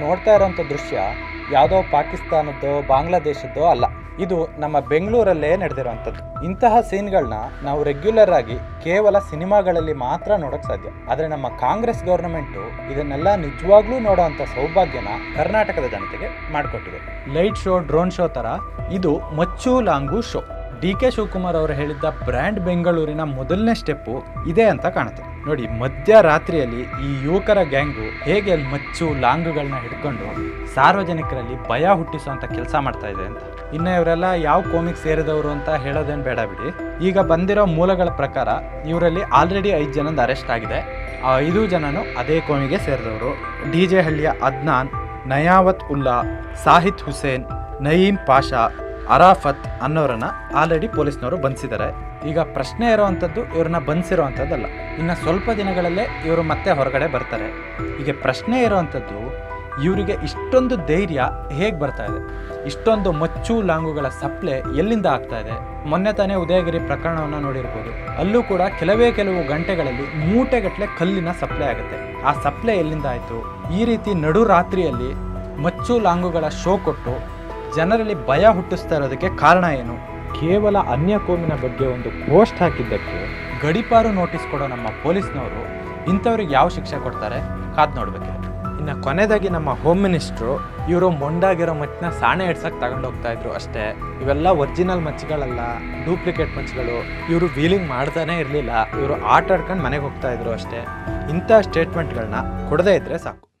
ನೋಡ್ತಾ ಇರೋಂಥ ದೃಶ್ಯ ಯಾವುದೋ ಪಾಕಿಸ್ತಾನದ್ದೋ, ಬಾಂಗ್ಲಾದೇಶದ್ದೋ ಅಲ್ಲ. ಇದು ನಮ್ಮ ಬೆಂಗಳೂರಲ್ಲೇ ನಡೆದಿರುವಂಥದ್ದು ಇಂತಹ ಸೀನ್ಗಳನ್ನ ನಾವು ರೆಗ್ಯುಲರ್ ಆಗಿ ಕೇವಲ ಸಿನಿಮಾಗಳಲ್ಲಿ ಮಾತ್ರ ನೋಡೋಕೆ ಸಾಧ್ಯ. ಆದರೆ ನಮ್ಮ ಕಾಂಗ್ರೆಸ್ ಗೌರ್ನಮೆಂಟು ಇದನ್ನೆಲ್ಲ ನಿಜವಾಗ್ಲೂ ನೋಡೋವಂಥ ಸೌಭಾಗ್ಯನ ಕರ್ನಾಟಕದ ಜನತೆಗೆ ಮಾಡಿಕೊಟ್ಟಿದೆ. ಲೈಟ್ ಶೋ, ಡ್ರೋನ್ ಶೋ ಥರ. ಇದು ಮಚ್ಚು long show. D K Shivakumar ಅವರು ಹೇಳಿದ್ದ ಬ್ರ್ಯಾಂಡ್ ಬೆಂಗಳೂರಿನ ಮೊದಲನೇ ಸ್ಟೆಪ್ಪು ಇದೆ ಅಂತ ಕಾಣುತ್ತೆ. ನೋಡಿ, ಮಧ್ಯರಾತ್ರಿಯಲ್ಲಿ ಈ ಯುವಕರ ಗ್ಯಾಂಗು ಹೇಗೆ ಅಲ್ಲಿ ಮಚ್ಚು ಲಾಂಗ್ಗಳನ್ನ ಹಿಡ್ಕೊಂಡು ಸಾರ್ವಜನಿಕರಲ್ಲಿ ಭಯ ಹುಟ್ಟಿಸುವಂತ ಕೆಲಸ ಮಾಡ್ತಾ ಇದೆ ಅಂತ. ಇನ್ನು ಇವರೆಲ್ಲ ಯಾವ ಕೋಮಿಕ್ ಸೇರಿದವರು ಅಂತ ಹೇಳೋದೇನು ಬೇಡ ಬಿಡಿ. ಈಗ ಬಂದಿರೋ ಮೂಲಗಳ ಪ್ರಕಾರ ಇವರಲ್ಲಿ ಆಲ್ರೆಡಿ ಐದು ಜನದ ಅರೆಸ್ಟ್ ಆಗಿದೆ. ಆ ಐದು ಜನನು ಅದೇ ಕೋಮಿಗೆ ಸೇರಿದವರು. ಡಿ ಜೆ ಹಳ್ಳಿಯ ಅದ್ನಾನ್, ನಯಾವತ್ ಉಲ್ಲಾ, ಸಾಹಿತ್ ಹುಸೇನ್, ನಯೀಂ ಪಾಷಾ ಅರಾಫತ್ ಅನ್ನೋರನ್ನ ಆಲ್ರೆಡಿ ಪೊಲೀಸ್ನವರು ಬಂಧಿಸಿದ್ದಾರೆ. ಈಗ ಪ್ರಶ್ನೆ ಇರೋವಂಥದ್ದು ಇವ್ರನ್ನ ಬಂಧಿಸಿರೋವಂಥದ್ದಲ್ಲ ಇನ್ನು ಸ್ವಲ್ಪ ದಿನಗಳಲ್ಲೇ ಇವರು ಮತ್ತೆ ಹೊರಗಡೆ ಬರ್ತಾರೆ. ಈಗ ಪ್ರಶ್ನೆ ಇರೋವಂಥದ್ದು ಇವರಿಗೆ ಇಷ್ಟೊಂದು ಧೈರ್ಯ ಹೇಗೆ ಬರ್ತಾ ಇದೆ? ಇಷ್ಟೊಂದು ಮಚ್ಚು ಲಾಂಗುಗಳ ಸಪ್ಲೆ ಎಲ್ಲಿಂದ ಆಗ್ತಾ ಇದೆ? ಮೊನ್ನೆ ತಾನೇ ಉದಯಗಿರಿ ಪ್ರಕರಣವನ್ನು ನೋಡಿರ್ಬೋದು. ಅಲ್ಲೂ ಕೂಡ ಕೆಲವೇ ಕೆಲವು ಗಂಟೆಗಳಲ್ಲಿ ಮೂಟೆಗಟ್ಟಲೆ ಕಲ್ಲಿನ ಸಪ್ಲೈ ಆಗುತ್ತೆ. ಆ ಸಪ್ಲೈ ಎಲ್ಲಿಂದ ಆಯಿತು? ಈ ರೀತಿ ನಡು ರಾತ್ರಿಯಲ್ಲಿ ಮಚ್ಚು ಲಾಂಗುಗಳ ಶೋ ಕೊಟ್ಟು ಜನರಲ್ಲಿ ಭಯ ಹುಟ್ಟಿಸ್ತಾ ಇರೋದಕ್ಕೆ ಕಾರಣ ಏನು? ಕೇವಲ ಅನ್ಯ ಕೋಮಿನ ಬಗ್ಗೆ ಒಂದು ಪೋಸ್ಟ್ ಹಾಕಿದ್ದಕ್ಕೆ ಗಡಿಪಾರು ನೋಟಿಸ್ ಕೊಡೋ ನಮ್ಮ ಪೊಲೀಸ್ನವರು ಇಂಥವ್ರಿಗೆ ಯಾವ ಶಿಕ್ಷೆ ಕೊಡ್ತಾರೆ? ಕಾದ್ ನೋಡ್ಬೇಕು. ಇನ್ನು ಕೊನೆದಾಗಿ ನಮ್ಮ ಹೋಮ್ ಮಿನಿಸ್ಟ್ರು ಇವರು ಮೊಂಡಾಗಿರೋ ಮಚ್ಚನ್ನ ಸಾಣೆ ಹಿಡ್ಸಕ್ಕೆ ತಗೊಂಡು ಹೋಗ್ತಾ ಇದ್ರು ಅಷ್ಟೇ. ಇವೆಲ್ಲ ಒರಿಜಿನಲ್ ಮಚ್ಚುಗಳಲ್ಲ ಡೂಪ್ಲಿಕೇಟ್ ಮಚ್ಚುಗಳು ಇವರು ವೀಲಿಂಗ್ ಮಾಡ್ತಾನೆ ಇರಲಿಲ್ಲ. ಇವರು ಆಟ ಆಡ್ಕೊಂಡು ಮನೆಗೆ ಹೋಗ್ತಾ ಇದ್ರು ಅಷ್ಟೇ. ಇಂಥ ಸ್ಟೇಟ್ಮೆಂಟ್ಗಳನ್ನ ಕೊಡದೇ ಇದ್ರೆ ಸಾಕು.